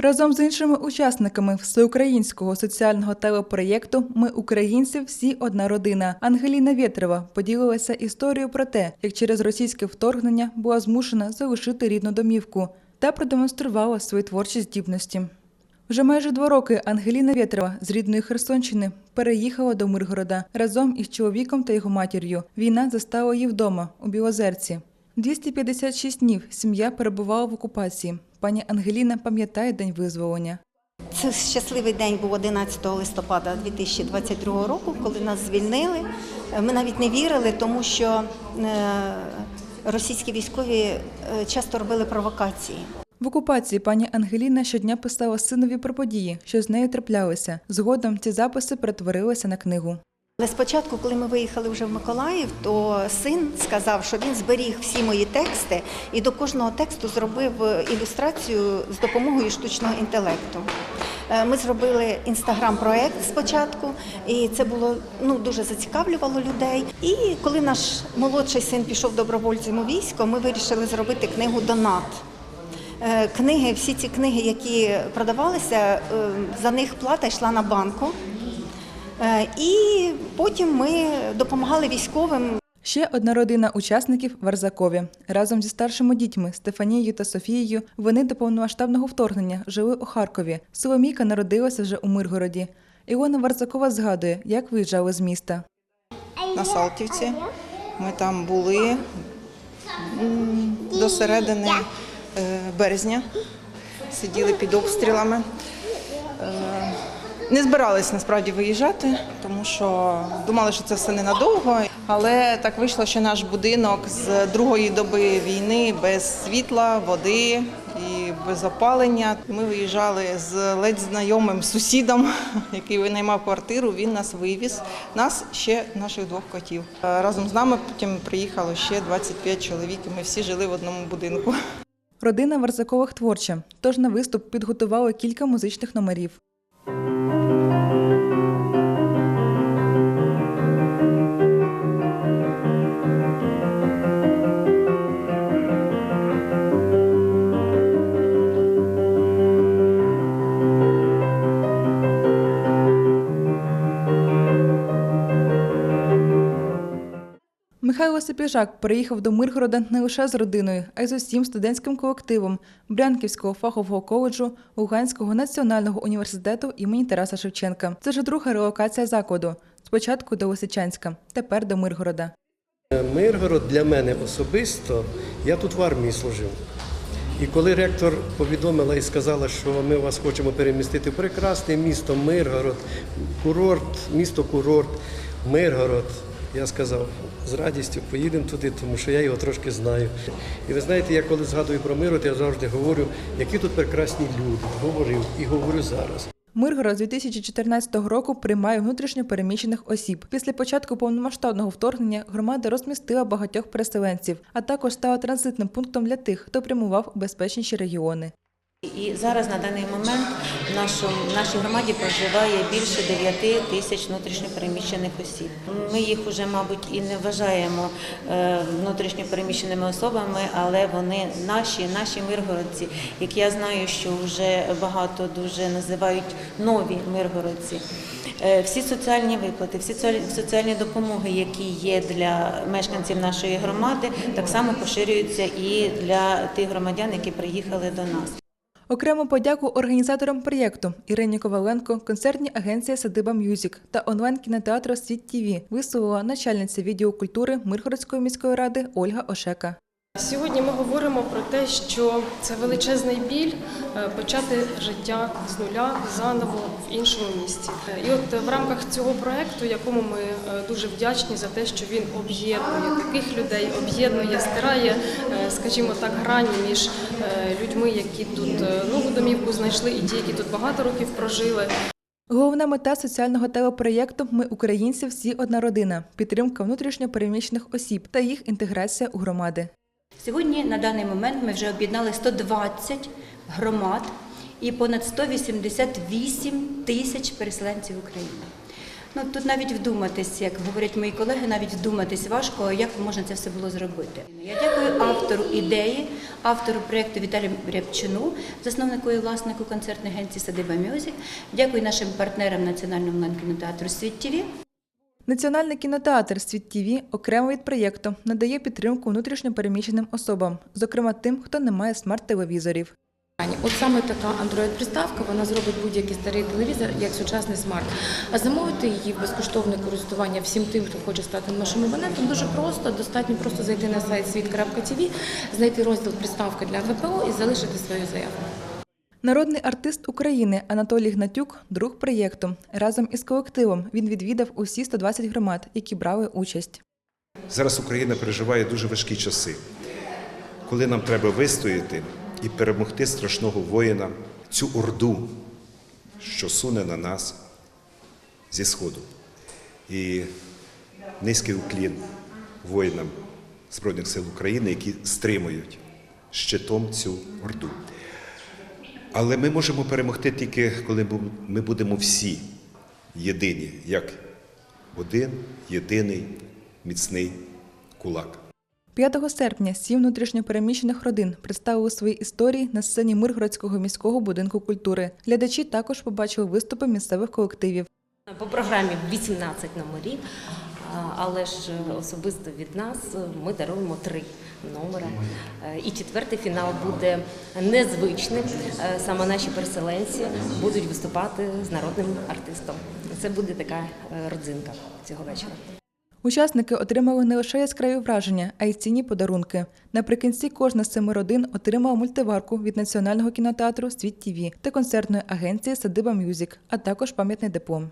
Разом з іншими учасниками всеукраїнського соціального телепроєкту Ми українці всі одна родина. Ангеліна Вєтрова поділилася історією про те, як через російське вторгнення була змушена залишити рідну домівку та продемонструвала свої творчі здібності. Вже майже два роки Ангеліна Вєтрова з рідної Херсонщини переїхала до Миргорода разом із чоловіком та його матір'ю. Війна застала її вдома у Білозерці. 256 днів сім'я перебувала в окупації. Пані Ангеліна пам'ятає день визволення. Це щасливий день був 11 листопада 2022 року, коли нас звільнили. Ми навіть не вірили, тому що е, російські військові е, часто робили провокації. В окупації пані Ангеліна щодня писала синові про події, що з нею траплялися. Згодом ці записи перетворилися на книгу. Але спочатку, коли ми виїхали вже в Миколаїв, то син сказав, що він зберіг всі мої тексти і до кожного тексту зробив ілюстрацію з допомогою штучного інтелекту. Е, Ми зробили інстаграм-проект спочатку, і це було ну дуже зацікавлювало людей. І коли наш молодший син пішов добровольцем у військо, ми вирішили зробити книгу Донат. Е, Книги, всі ці книги, які продавалися, е, за них плата йшла на банку. Е, І потім ми допомагали військовим. Ще одна родина учасників Варзакові. Разом зі старшими дітьми Стефанією та Софією вони до повномасштабного вторгнення жили у Харкові. Соломійка народилася вже у Миргороді. Ілона Варзакова згадує, як виїжджали з міста. на Салтівці. Ми там були до середини е, березня, сиділи під обстрілами. Не збирались насправді виїжджати, тому що думали, що це все ненадовго. Але так вийшло, що наш будинок з другої доби війни без світла, води і без опалення. Ми виїжджали з ледь знайомим сусідом, який винаймав квартиру. Він нас вивіз. Нас ще наших двох котів. Разом з нами потім приїхало ще 25 чоловік. і Ми всі жили в одному будинку. Родина Варзакових творча, тож на виступ підготували кілька музичних номерів. Михайло Сапіжак приїхав до Миргорода не лише з родиною, а й з усім студентським колективом Брянківського фахового коледжу Луганського національного університету імені Тараса Шевченка. Це вже друга релокація закладу. Спочатку до Лисичанська, тепер до Миргорода. Миргород для мене особисто, я тут в армії служив. І коли ректор повідомила і сказала, що ми вас хочемо перемістити в прекрасне місто Миргород, курорт, місто курорт, Миргород, я сказав, з радістю поїдемо туди, тому що я його трошки знаю. І ви знаєте, я коли згадую про Миргород, я завжди говорю, які тут прекрасні люди. Говорив і говорю зараз. Миргород з 2014 року приймає внутрішньо переміщених осіб. Після початку повномасштабного вторгнення громада розмістила багатьох переселенців, а також стала транзитним пунктом для тих, хто прямував у безпечніші регіони. І зараз на даний момент в нашому в нашій громаді проживає більше 9 тисяч внутрішньопереміщених осіб. Ми їх уже, мабуть, і не вважаємо е, внутрішньопереміщеними особами, але вони наші, наші миргородці, які я знаю, що вже багато дуже називають нові миргородці. Е, Всі соціальні виплати, всі соціальні допомоги, які є для мешканців нашої громади, так само поширюються і для тих громадян, які приїхали до нас. Окрему подяку організаторам проєкту Ірині Коваленко, концертній агенції Садиба Мюзік та онлайн-кінотеатру Світ ТІВІ висловила начальниця відділу культури Миргородської міської ради Ольга Ошека. Сьогодні ми говоримо про те, що це величезний біль е, почати життя з нуля заново в іншому місті. Е, І от в рамках цього проекту, якому ми е, дуже вдячні за те, що він об'єднує таких людей, об'єднує, стирає, скажімо так, грані між людьми, які тут нову домівку знайшли, і ті, які тут багато років прожили. Головна мета соціального телепроєкту Ми українці всі одна родина, підтримка внутрішньо переміщених осіб та їх інтеграція у громади. Сьогодні на даний момент ми вже об'єднали 120 громад і понад 188 тисяч переселенців України. Ну тут навіть вдуматись, як говорять мої колеги, навіть вдуматись важко, як можна це все було зробити. Я дякую автору ідеї, автору проєкту Віталію Рябчину, засновнику і власнику концертної агенції Садиба Мюзик. Дякую нашим партнерам Національного онлайн-кінотеатру Світ ТІВІ. Національний кінотеатр Світ ТІВІ окремо від проєкту надає підтримку внутрішньо переміщеним особам, зокрема тим, хто не має смарт-телевізорів. От саме така Android-приставка, вона зробить будь-який старий телевізор як сучасний смарт. А замовити її в безкоштовне користування всім тим, хто хоче стати нашим абонентом, дуже просто. Достатньо просто зайти на сайт світ.тв, знайти розділ приставка для ВПО і залишити свою заявку. Народний артист України Анатолій Гнатюк друг проєкту. Разом із колективом він відвідав усі 120 громад, які брали участь. Зараз Україна переживає дуже важкі часи, коли нам треба вистояти і перемогти страшного воїна, цю орду, що суне на нас зі сходу. І низький уклін воїнам Збройних сил України, які стримують щитом цю орду. Але ми можемо перемогти тільки, коли ми будемо всі єдині, як один єдиний міцний кулак. 5 серпня сім внутрішньопереміщених родин представили свої історії на сцені Миргородського міського будинку культури. Глядачі також побачили виступи місцевих колективів. По програмі 18 номерів, але ж особисто від нас ми даруємо три номери. Е, І четвертий фінал буде незвичним. Е, Саме наші переселенці будуть виступати з народним артистом. Це буде така е, родзинка цього вечора. Учасники отримали не лише яскраві враження, а й цінні подарунки. Наприкінці кожна з семи родин отримала мультиварку від національного кінотеатру Світ ТІВІ та концертної агенції Садиба Мюзик, а також пам'ятний диплом.